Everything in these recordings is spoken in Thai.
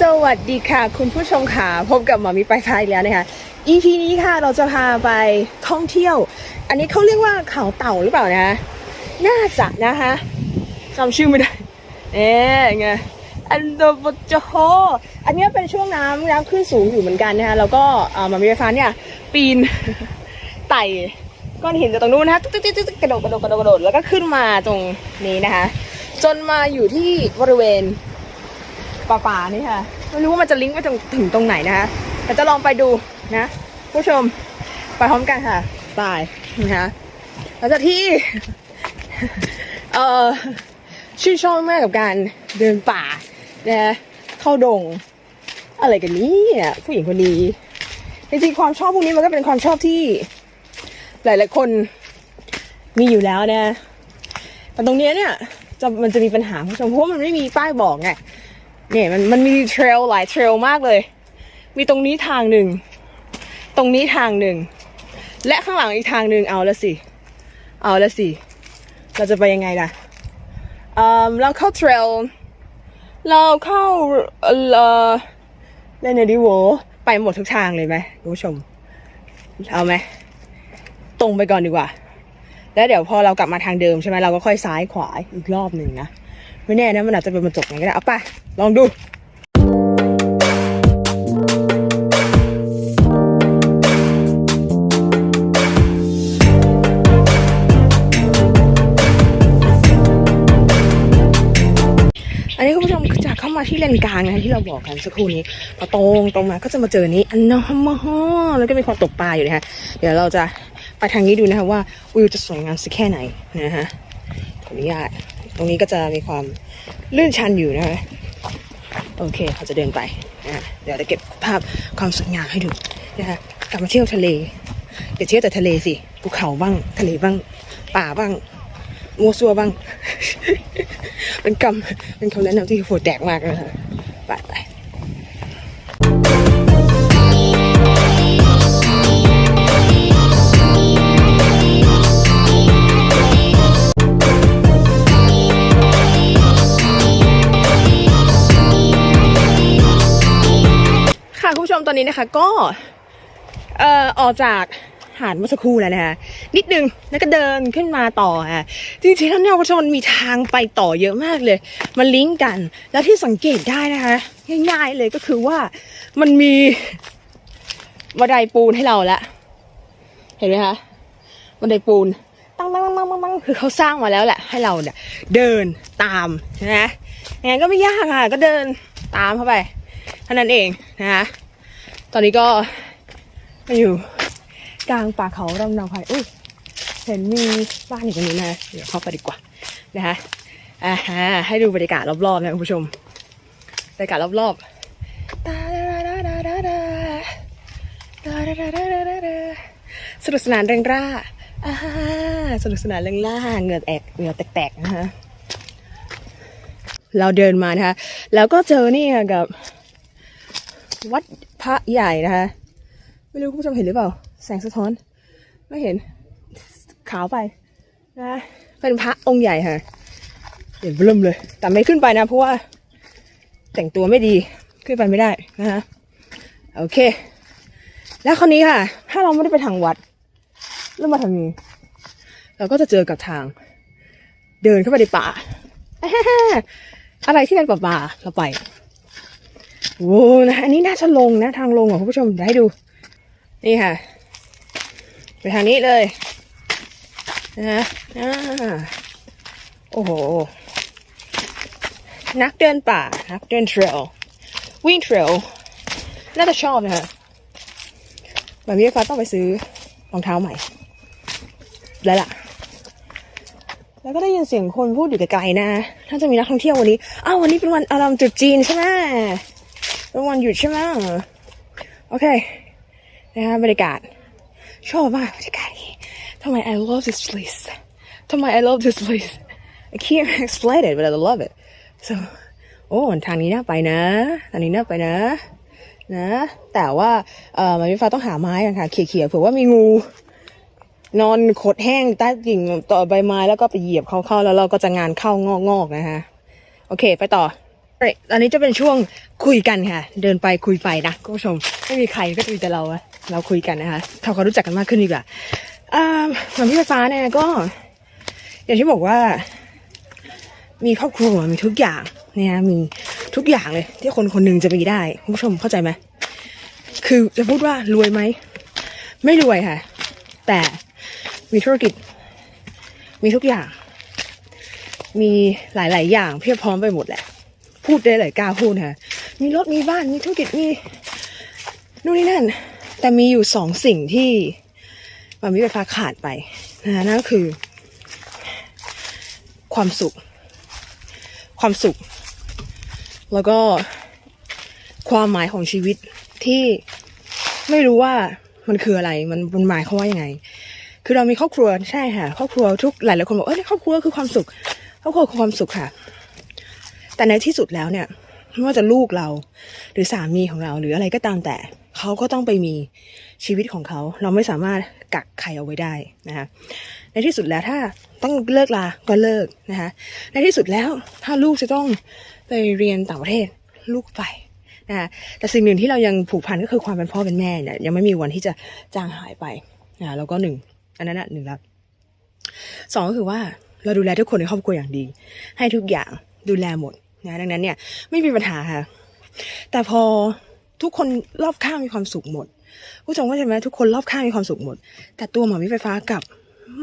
สวัสดีค่ะคุณผู้ชมค่ะพบกับหมอมีปลายฟ้าอีกแล้วนะคะ EP นี้ค่ะเราจะพาไปท่องเที่ยว อันนี้เขาเรียกว่าเขาเต่าหรือเปล่านะน่าจะนะคะจำชื่อไม่ได้เอ๊ะไงอันโดบจโฮอันนี้เป็นช่วงน้ำน้ำขึ้นสูงอยู่เหมือนกันนะคะแล้วก็หมอมีปลายฟ้าเนี่ยปีนไต่ก้อนหินจากตรงนู้นนะคะตึ๊กตึ๊กตึ๊กกระโดดกระโดดกระโดดแล้วก็ขึ้นมาตรงนี้นะคะ จนมาอยู่ที่บริเวณ ป่าป่าๆนี่ค่ะ ไม่รู้ว่ามันจะลิงก์ไปถึงถึงตรงไหนนะคะแต่จะลองไปดูนะผู้ชมไปพร้อมกันค่ะไปนะคะหลังจากที่เอ่อชื่นชอบมากกับการเดินป่านะเข้าดง อะไรกันนี้ผู้หญิงคนนี้จริงๆความชอบพวกนี้มันก็เป็นความชอบที่หลายๆคนมีอยู่แล้วนะแต่ตรงเนี้ยเนี่ยจะมันจะมีปัญหาผู้ชมเพราะมันไม่มีป้ายบอกไง เนี่ยมันมันมีเทรลหลายเทรลมากเลย มีตรงนี้ทางหนึ่ง ตรงนี้ทางหนึ่ง และข้างหลังอีกทางหนึ่งเอาละสิ เอาละสิ เราจะไปยังไงล่ะเอ่อเราเข้าเทรล เราเข้าเอ่อเล่นดิโวไปหมดทุกทางเลยไหมคุณผู้ชม เอาไหม ตรงไปก่อนดีกว่า แล้วเดี๋ยวพอเรากลับมาทางเดิมใช่ไหมเราก็ค่อยซ้ายขวาอีกรอบหนึ่งนะ ไม่แน่นะมันอาจจะเป็นบรรจบไงก็ได้เอาไปลองดูอันนี้คุณผู้ชมจากเข้ามาที่เลนกลางนะที่เราบอกกันสักครู่นี้พอตรงตรงมาก็จะมาเจอนี้อันนอมฮอแล้วก็มีคนตกปลาอยู่นะคะเดี๋ยวเราจะไปทางนี้ดูนะคะว่าวิวจะสวยงามสักแค่ไหนนะฮะขออนุญาต รงนี้ก็จะมีความลื่นชันอยู่นะคะโอเคเราจะเดินไปนะเดี๋ยวจะเก็บภาพความสวยงามให้ดูนะคะกลับมาเที่ยวทะเลอย่าเที่ยวแต่ทะเลสิภูเขาบ้างทะเลบ้าง ป่าบ้างมัวซัวบ้าง เป็นคำเป็นคำแนะนำที่โหดแตกมากเลยค่ะไปไป อนนี้นะคะก็เอ่อออกจากหาดเมื่อสักครู่แล้วนะคะนิดนึงแล้วก็เดินขึ้นมาต่อค่ะจริงๆแล้วเนี่ยคุณชมมันมีทางไปต่อเยอะมากเลย มันลิงก์กัน แล้วที่สังเกตได้นะคะง่ายๆเลยก็คือว่ามันมีบันไดปูนให้เราละเห็นไหมคะบันไดปูนตั้งตั้งตั้งตั้งตั้งคือเขาสร้างมาแล้วแหละ ให้เราเนี่ย เดินตามใช่ไหมงั้นก็ไม่ยากค่ะ ก็เดินตามเข้าไปเท่านั้นเองนะคะ ตอนนี้ก็มาอยู่กลางป่าเขาลำนาวไผ่อุ้ยเห็นมีบ้านอยู่ตรงนี้นะเดี๋ยวเข้าไปดีกว่านะคะอ่าฮะให้ดูบรรยากาศรอบๆนะคุณผู้ชมบรรยากาศรอบๆสนุกสนานเริงร่าอ่าสนุกสนานเริงร่าเหงื่อแตกเหงื่อแตกๆนะคะเราเดินมานะคะแล้วก็เจอนี่กับ วัดพระใหญ่นะคะ ไม่รู้คุณผู้ชมเห็นหรือเปล่า แสงสะท้อน ไม่เห็นขาวไปนะเป็นพระองค์ใหญ่ค่ะเห็นเริ่มเลย แต่ไม่ขึ้นไปนะ เพราะว่าแต่งตัวไม่ดีขึ้นไปไม่ได้นะคะโอเค แล้วคราวนี้ค่ะ ถ้าเราไม่ได้ไปทางวัดแล้วมาทางนี้ เราก็จะเจอกับทาง เดินเข้าไปในป่าอะไรที่เป็นป่าๆเราไป โอ้นะอันนี้น่าจะลงนะทางลงอะคุณผู้ชมเดี๋ยวให้ดู นี่ค่ะ ไปทางนี้เลยนะฮะอ่าโอ้โห นักเดินป่า นักเดินเทรลวิ่งเทรลน่าจะชอบนะคะแบบนี้ฟ้าต้องไปซื้อรองเท้าใหม่ แล้วล่ะ แล้วก็ได้ยินเสียงคนพูดอยู่ไกลๆนะ ถ้าจะมีนักท่องเที่ยววันนี้ อ้าววันนี้เป็นวันอารามตรุษจีนใช่ไหม เป็นวันหยุดใช่ไหมโอเคนะคะบรรยากาศ ชอบมากบรรยากาศนี้ทำไม I love this place ทำไม I love this place I can't explain it but I love it so โอ้ทางนี้น่าไปนะ ทางนี้น่าไปนะ นะ แต่ว่าเอ่อมาวิฟ้าต้องหาไม้กันค่ะเขี่ยๆเผื่อว่ามีงู นอนขดแห้งใต้กิ่งต่อใบไม้แล้วก็ไปเหยียบเขาเข้าแล้วเราก็จะงานเข้างอกๆนะคะ โอเค ไปต่อ อ้ยตอนนี้จะเป็นช่วงคุยกันค่ะ เดินไปคุยไปนะคุณผู้ชม ไม่มีใครก็มีแต่เราอะเราคุยกันนะคะทำความรู้จักกันมากขึ้นดีกว่าอ่าหมอพี่ไฟฟ้าเนี่ยก็ อย่างที่บอกว่า มีครอบครัวมีทุกอย่างเนี่ยมีทุกอย่างเลย ที่คนคนหนึ่งจะมีได้คุณผู้ชมเข้าใจไหมคือจะพูดว่ารวยไหมไม่รวยค่ะ แต่มีธุรกิจ มีทุกอย่าง มีหลาย ๆ อย่างเพียบพร้อมไปหมดแหละ พูดได้เลายกาพูดค่ะมีรถมีบ้านมีธุรกิจมีนู่นนี่นั่น แต่มีอยู่สองสิ่งที่มันมีไฟฟ้าขาดไปนะนั่นก็คือ ความสุข ความสุข แล้วก็ความหมายของชีวิตที่ไม่รู้ว่ามันคืออะไรมันมันหมายเขาว่ายังไง คือเรามีครอบครัวใช่ค่ะ ครอบครัวทุกหลายหลายคนบอกเออครอบครัวคือความสุขครอบครัวคือความสุขค่ะ แต่ในที่สุดแล้วเนี่ยไม่ว่าจะลูกเรา หรือสามีของเราหรืออะไรก็ตามแต่เขาก็ต้องไปมีชีวิตของเขา เราไม่สามารถกักใครเอาไว้ได้นะคะในที่สุดแล้วถ้าต้องเลิกลาก็เลิกนะคะในที่สุดแล้วถ้าลูกจะต้องไปเรียนต่างประเทศลูกไปนะคะแต่สิ่งหนึ่งที่เรายังผูกพันก็คือความเป็นพ่อเป็นแม่เนี่ยยังไม่มีวันที่จะจางหายไปนะแล้วก็หนึ่งอันนั้นหนึ่งแล้วสองก็คือว่าเราดูแลทุกคนในครอบครัวอย่างดี ให้ทุกอย่างดูแลหมด นะดังนั้นเนี่ยไม่มีปัญหาค่ะ แต่พอทุกคนรอบข้างมีความสุขหมดผู้ชมว่าใช่ไหมทุกคนรอบข้างมีความสุขหมด แต่ตัวหมอมิไฟฟ้ากลับ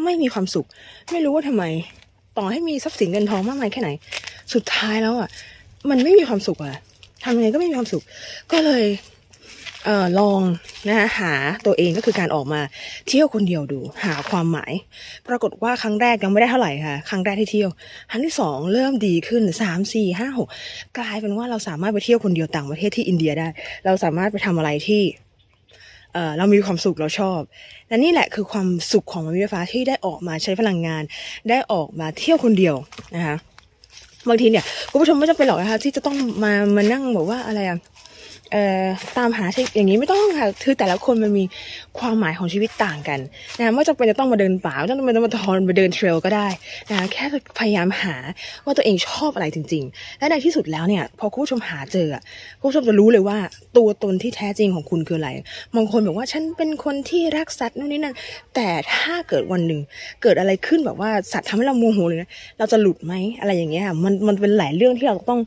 ไม่มีความสุข ไม่รู้ว่าทำไม ต่อให้มีทรัพย์สินเงินทองมากมายแค่ไหน สุดท้ายแล้วอะ มันไม่มีความสุขอะทำยังไงก็ไม่มีความสุข ก็เลย เออลองนะคะหาตัวเองก็คือการออกมาเที่ยวคนเดียวดูหาความหมาย ปรากฏว่าครั้งแรกยังไม่ได้เท่าไหร่ค่ะ ครั้งแรกที่เที่ยวครั้งที่สองเริ่มดีขึ้นสามสี่ห้าหกกลายเป็นว่าเราสามารถไปเที่ยวคนเดียวต่างประเทศที่อินเดียได้ เราสามารถไปทำอะไรที่เออเรามีความสุขเราชอบ และนี่แหละคือความสุขของมันมีไฟฟ้าที่ได้ออกมาใช้พลังงาน ได้ออกมาเที่ยวคนเดียวนะคะบางทีเนี่ยคุณผู้ชมไม่จำเป็นหรอกนะคะที่จะต้องมามานั่งแบบว่าอะไรอะเอ่อ ตามหาใช่อย่างนี้ไม่ต้องค่ะคือแต่ละคนมันมีความหมายของชีวิตต่างกันนะไม่จำเป็นจะต้องมาเดินป่าไม่จำเป็นต้องมาทอนมาเดินเทรลก็ได้นะแค่พยายามหาว่าตัวเองชอบอะไรจริง ๆ และในที่สุดแล้วเนี่ย พอคุณผู้ชมหาเจออะคุณผู้ชมจะรู้เลยว่าตัวตนที่แท้จริงของคุณคืออะไรบางคนบอกว่าฉันเป็นคนที่รักสัตว์นู่นนี่นั่นแต่ถ้าเกิดวันหนึ่งเกิดอะไรขึ้นแบบว่าสัตว์ทำให้เราโมโหเลยนะเราจะหลุดไหมอะไรอย่างเงี้ยค่ะมันมันเป็นหลายเรื่องที่เราต้อง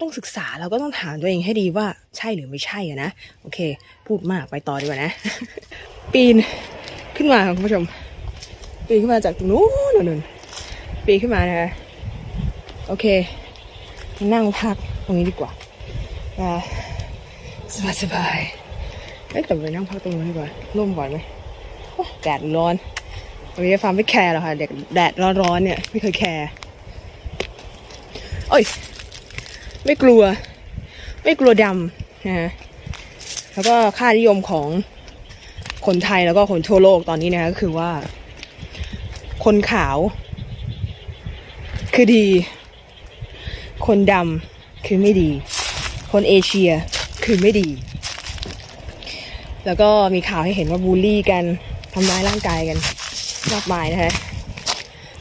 ต้องศึกษาเราก็ต้องถามตัวเองให้ดีว่าใช่หรือไม่ใช่อะนะโอเค พูดมากไปต่อดีกว่านะ ปีนขึ้นมาคุณผู้ชม ปีนขึ้นมาจากตรงนู้นนู่นปีนขึ้นมานะคะโอเค นั่งพักตรงนี้ดีกว่าสบายสบายเอ้แต่ไปนั่งพักตรงนู้นดีกว่าร่มก่อนไหมโอ้แดดร้อนวันนี้ฟาร์มไม่แคร์หรอกค่ะแดดแดดร้อนๆเนี่ยไม่เคยแคร์โอ้ย ไม่กลัว ไม่กลัวดำนะฮะแล้วก็ค่านิยมของคนไทยแล้วก็คนทั่วโลกตอนนี้นะก็คือว่า คนขาว คือดี คนดำคือไม่ดี คนเอเชียคือไม่ดี แล้วก็มีข่าวให้เห็นว่าบูลลี่กันทำร้ายร่างกายกันมากมายนะฮะ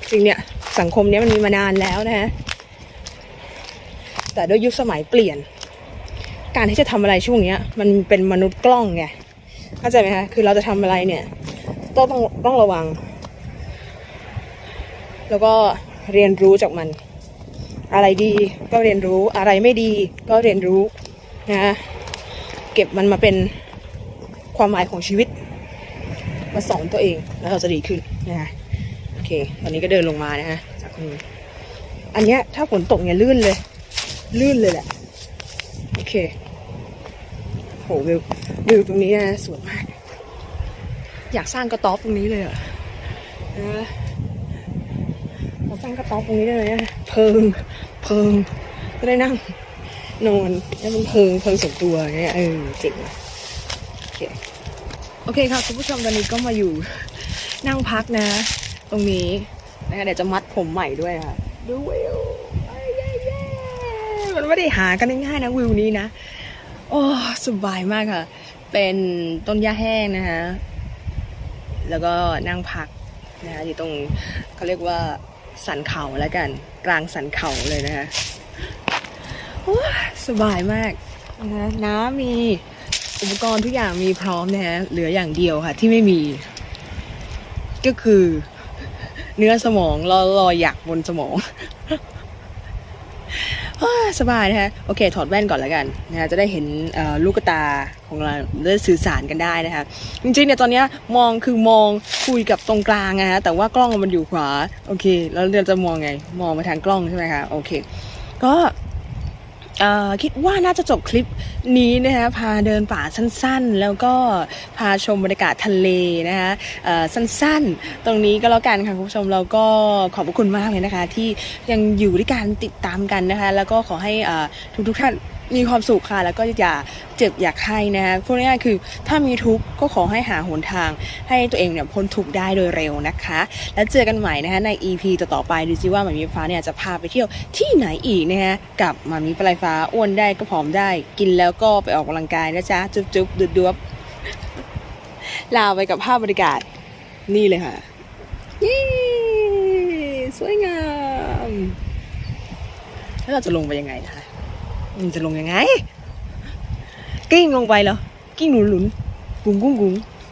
จริงเนี่ยสังคมเนี้ยมันมีมานานแล้วนะฮะ แต่ด้วยยุคสมัยเปลี่ยน การที่จะทำอะไรช่วงเนี้ย มันเป็นมนุษย์กล้องไงเข้าใจไหมคะคือเราจะทำอะไรเนี่ย ต้องต้องต้องระวัง แล้วก็เรียนรู้จากมัน อะไรดีก็เรียนรู้อะไรไม่ดีก็เรียนรู้นะเก็บมันมาเป็นความหมายของชีวิต มาสอนตัวเองแล้วเราจะดีขึ้นนะโอเคตอนนี้ก็เดินลงมานะฮะจากนี้อันเนี้ยถ้าฝนตกเนี่ยลื่นเลย ลื่นเลยแหละ โอเคโหวิววิวตรงนี้นะสวยมาก อยากสร้างกระต๊อบตรงนี้เลยอะเออเราสร้างกระต๊อบตรงนี้ได้ไหมอะเพิง เพิงก็ได้นั่งนอนแล้วมันเพิงเพิงส่วนตัวเนี่ยเออเจ๋งโอเคโอเคค่ะคุณผู้ชมตอนนี้ก็มาอยู่นั่งพักนะ ตรงนี้นะคะเดี๋ยวจะมัดผมใหม่ด้วยค่ะดูวิว มันไม่ได้หากันง่ายๆนะวิวนี้นะ โอ้สบายมากค่ะ เป็นต้นหญ้าแห้งนะคะแล้วก็นั่งพักนะคะอยู่ตรงเขาเรียกว่าสันเขาแล้วกัน กลางสันเขาเลยนะคะโอ้สบายมากนะน้ำมีอุปกรณ์ทุกอย่างมีพร้อมนะฮะเหลืออย่างเดียวค่ะ ที่ไม่มี ก็คือ เนื้อสมองรอรออยากบนสมอง สบายนะฮะโอเค ถอดแว่นก่อนแล้วกันนะฮะจะได้เห็นลูกตาของเราได้สื่อสารกันได้นะคะจริงๆเนี่ยตอนเนี้ยมองคือมองคุยกับตรงกลางนะฮะแต่ว่ากล้องมันอยู่ขวาโอเค แล้วเราจะมองไง มองมาทางกล้องใช่ไหมคะโอเค ก็ คิดว่าน่าจะจบคลิปนี้นะคะพาเดินป่าสั้นๆ แล้วก็พาชมบรรยากาศทะเลนะคะสั้นๆ ตรงนี้ก็แล้วกันค่ะคุณผู้ชมเราก็ขอบพระคุณมากเลยนะคะ ที่ยังอยู่ด้วยการติดตามกันนะคะ แล้วก็ขอให้ทุกๆท่าน มีความสุขค่ะ แล้วก็อย่าเจ็บอยากให้นะคะพูดง่ายๆคือ ถ้ามีทุกข์ก็ขอให้หาหนทาง ให้ตัวเองเนี่ยพ้นทุกข์ได้โดยเร็วนะคะ แล้วเจอกันใหม่นะคะใน EP ต่อๆไปดูซิว่าหมามีฟ้าเนี่ยจะพาไปเที่ยวที่ไหนอีกนะคะกับหมามีปลายฟ้าอ้วนได้ก็ผอมได้ กินแล้วก็ไปออกกำลังกายนะจ๊ะจุ๊บจุ๊บดุดดวบลาไปกับภาพบรรยากาศนี่เลยค่ะยี่สวยงาม แล้วเราจะลงไปยังไงนะคะ มันจะลงยังไง กิ้งลงไปเหรอ กิ้งหนุนหนุน กุ้งกุ้งกุ้ง